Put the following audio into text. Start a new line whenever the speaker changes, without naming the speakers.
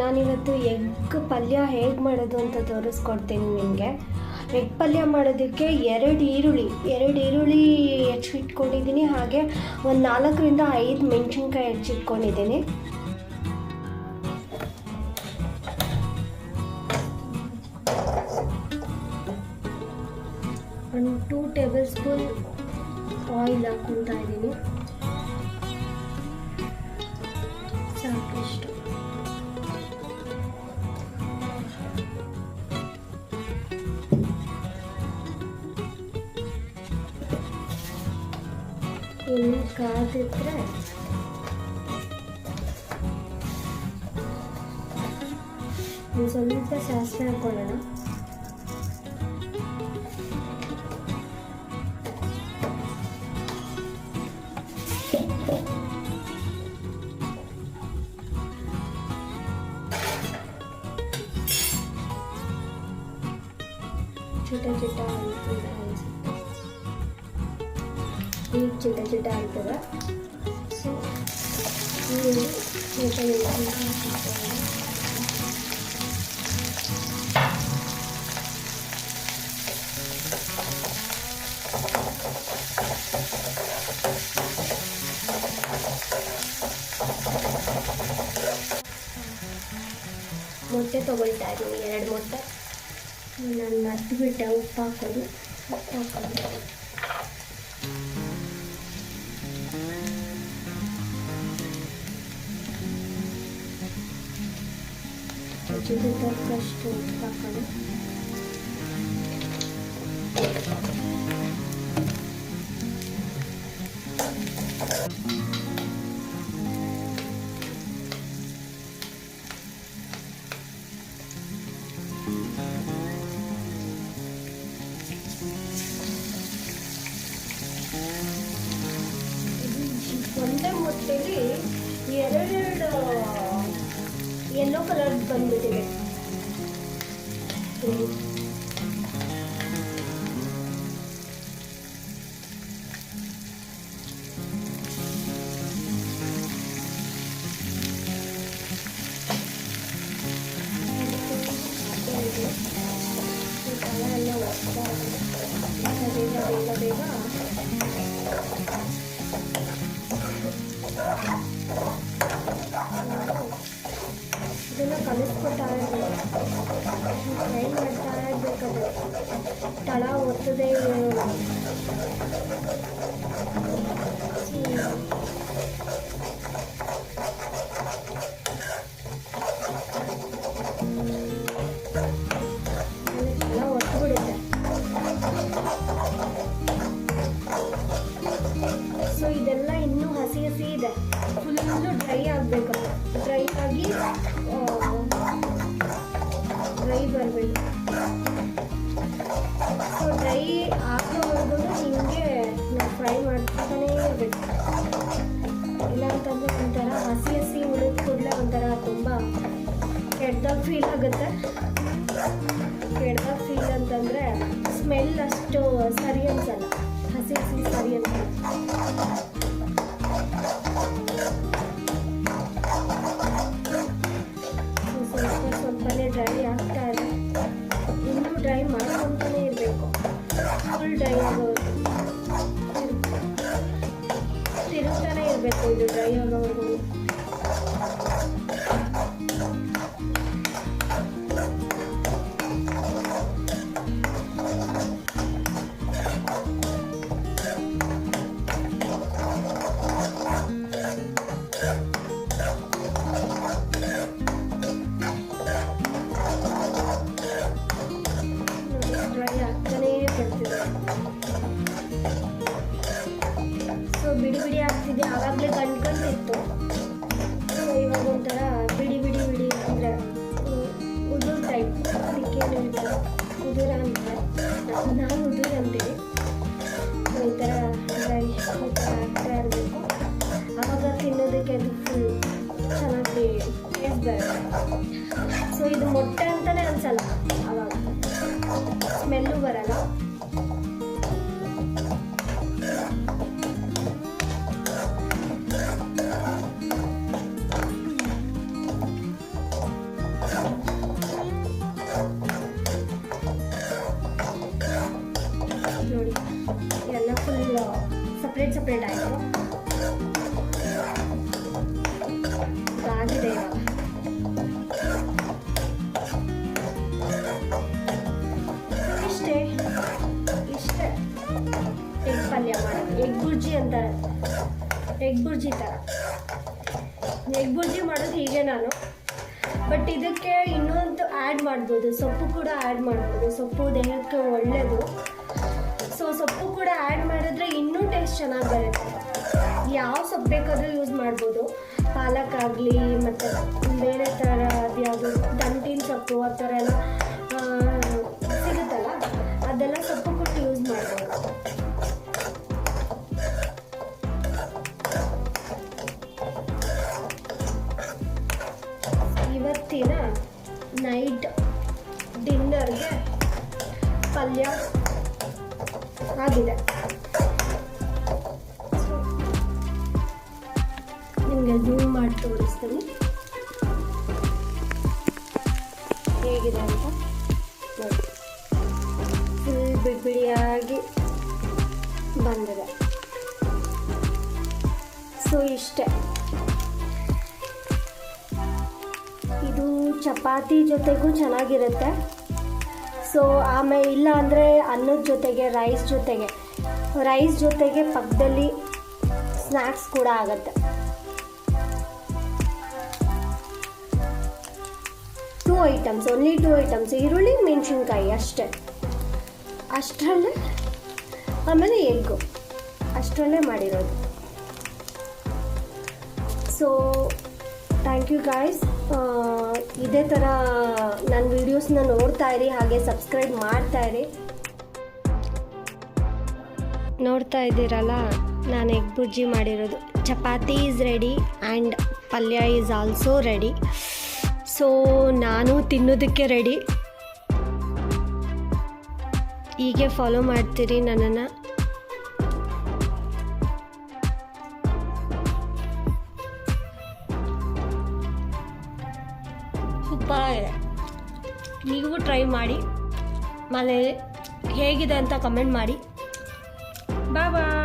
ನಾನಿವತ್ತು ಎಗ್ ಪಲ್ಯ ಹೇಗೆ ಮಾಡೋದು ಅಂತ ತೋರಿಸ್ಕೊಡ್ತೀನಿ ನಿಮಗೆ. ಎಗ್ ಪಲ್ಯ ಮಾಡೋದಕ್ಕೆ ಎರಡು ಈರುಳ್ಳಿ ಎರಡು ಈರುಳ್ಳಿ ಹೆಚ್ಚಿಟ್ಕೊಂಡಿದ್ದೀನಿ, ಹಾಗೆ ಒಂದು ನಾಲ್ಕರಿಂದ ಐದು ಮೆಣಸಿನ್ಕಾಯಿ ಹೆಚ್ಚಿಟ್ಕೊಂಡಿದ್ದೀನಿ. ಒಂದು ಟೂ ಟೇಬಲ್ ಸ್ಪೂನ್ ಆಯಿಲ್ ಹಾಕ್ಕೊತಾ ಇದ್ದೀನಿ. ಸಾಕಷ್ಟು. ಎಣ್ಣೆ ಕಾದಿದ್ರೆ ಒಂದು ಸ್ವಲ್ಪ ಸಾಸಿವೆ ಹಾಕೊಳ್ಳೋಣ ಚಿಟ ಚಿಟ ಅಂತ ಅನಿಸುತ್ತೆ ಈಗ ಚಿಟ ಚಿಟ ಆಗ್ತದೆ ಸೊ ನೀರು ನೀಟಾಗಿ ಹಾಕ್ಕೊಳ್ಳೋಣ. ಮೊಟ್ಟೆ ತೊಗೊಳ್ತಾ ಇದ್ದೀನಿ ಎರಡು ಮೊಟ್ಟೆ ನಾನು ಮರ್ತ್ಬಿಟ್ಟೆ ಉಪ್ಪು ಹಾಕೋದು ಉಪ್ಪು ಹಾಕೋದು şekilde karıştırıp bakalım. Cuando mostré, y era yellow colour ಬಂದ್ಬಿಟ್ಟಿದೆ. ಇರ್ಬೇಕು ಫ್ರೈ ಮಾಡ್ತಾ ಇರ್ಬೇಕಾದ್ರೆ ತಳ ಒತ್ತದೇ ಸೊ ಡ್ರೈ ಆಗೋವರೆಗೂ ನಿಮಗೆ ನಾವು ಫ್ರೈ ಮಾಡ್ತಾನೇ ಇರಬೇಕು ಇಲ್ಲ ಅಂತಂದರೆ ಒಂಥರ ಹಸಿ ಹಸಿ ಉಳಿದ ಕೂಡಲೇ ಒಂಥರ ತುಂಬ ಕೆಟ್ಟದಾಗ ಫೀಲ್ ಆಗುತ್ತೆ ಕೆಟ್ಟದಾಗ ಫೀಲ್ ಅಂತಂದರೆ ಸ್ಮೆಲ್ ಅಷ್ಟು ಸರಿ ಅನ್ಸಲ್ಲ ಸೊ ಇದು ಮೊಟ್ಟೆ ಅಂತಲೇ ಅನ್ಸಲ್ಲ ಅವಾಗ ಸ್ಮೆಲ್ಲು ಬರಲ್ಲ ನೋಡಿ ಎಲ್ಲ ಫುಲ್ ಸಪ್ರೇಟ್ ಸಪ್ರೇಟ್ ಆಯಿತು ಎಗ್ ಬುರ್ಜಿ ಥರ ಎಗ್ ಬುರ್ಜಿ ಮಾಡೋದು ಹೀಗೆ ನಾನು. ಬಟ್ ಇದಕ್ಕೆ ಇನ್ನೊಂದು ಆ್ಯಡ್ ಮಾಡ್ಬೋದು. ಸೊಪ್ಪು ಕೂಡ ಆ್ಯಡ್ ಮಾಡ್ಬೋದು. ಸೊಪ್ಪು ದೇಹಕ್ಕೆ ಒಳ್ಳೆಯದು ಸೊ ಸೊಪ್ಪು ಕೂಡ ಆ್ಯಡ್ ಮಾಡಿದ್ರೆ ಇನ್ನೂ ಟೇಸ್ಟ್ ಚೆನ್ನಾಗಿ ಬರುತ್ತೆ. ಯಾವ ಸೊಪ್ಪು ಬೇಕಾದರೂ ಯೂಸ್ ಮಾಡ್ಬೋದು. ಪಾಲಕ್ ಆಗಲಿ, ಮತ್ತು ಬೇರೆ ಥರ ಅದ್ಯಾವುದು ದಂಟಿನ ಸೊಪ್ಪು, ಆ ಥರ ಎಲ್ಲ ಸಿಗುತ್ತಲ್ಲ? ಅದೆಲ್ಲ ಸೊಪ್ಪು ಇವತ್ತಿನ ನೈಟ್ ಡಿನ್ನರ್ಗೆ ಪಲ್ಯ ಆಗಿದೆ. ನಿಮಗೆ ಜೂಮ್ ಮಾಡಿ ತೋರಿಸ್ತೀನಿ. ಹೇಗಿದೆ ಅಂತ ಫುಲ್ ಬಿಡಿ ಬಿಡಿಯಾಗಿ ಬಂದಿದೆ. ಸೊ ಇಷ್ಟೇ. ಚಪಾತಿ ಜೊತೆಗೂ ಚೆನ್ನಾಗಿರುತ್ತೆ. ಸೊ ಆಮೇಲೆ ಇಲ್ಲ ಅಂದರೆ ಅನ್ನದ ಜೊತೆಗೆ ರೈಸ್ ಜೊತೆಗೆ. ರೈಸ್ ಜೊತೆಗೆ ಪಕ್ಕದಲ್ಲಿ ಸ್ನ್ಯಾಕ್ಸ್ ಕೂಡ ಆಗುತ್ತೆ. Two items only two items ಈರುಳ್ಳಿ, ಮೆಣಸಿನ್ಕಾಯಿ, ಅಷ್ಟೇ. ಅಷ್ಟರಲ್ಲೇ ಆಮೇಲೆ ಎಗ್ಗು. ಅಷ್ಟರಲ್ಲೇ ಮಾಡಿರೋದು. ಸೊ ಥ್ಯಾಂಕ್ ಯು ಗಾಯ್ಸ್ ಇದೇ ಥರ ನನ್ನ ವೀಡಿಯೋಸ್ನ ನೋಡ್ತಾ ಇರಿ, ಹಾಗೆ ಸಬ್ಸ್ಕ್ರೈಬ್ ಮಾಡ್ತಾ ಇರಿ. ನೋಡ್ತಾ ಇದ್ದೀರಲ್ಲ, ನಾನು ಎಗ್ ಬುಜ್ಜಿ ಮಾಡಿರೋದು. Chapati is ready and palya is also ready so ನಾನು ತಿನ್ನೋದಕ್ಕೆ ರೆಡಿ ಹೀಗೆ ಫಾಲೋ ಮಾಡ್ತೀರಿ ನನ್ನನ್ನು. ಇದೆ ನೀವು ಟ್ರೈ ಮಾಡಿ. ಆಮೇಲೆ ಹೇಗಿದೆ ಅಂತ ಕಮೆಂಟ್ ಮಾಡಿ. ಬಾಯ್ ಬಾಯ್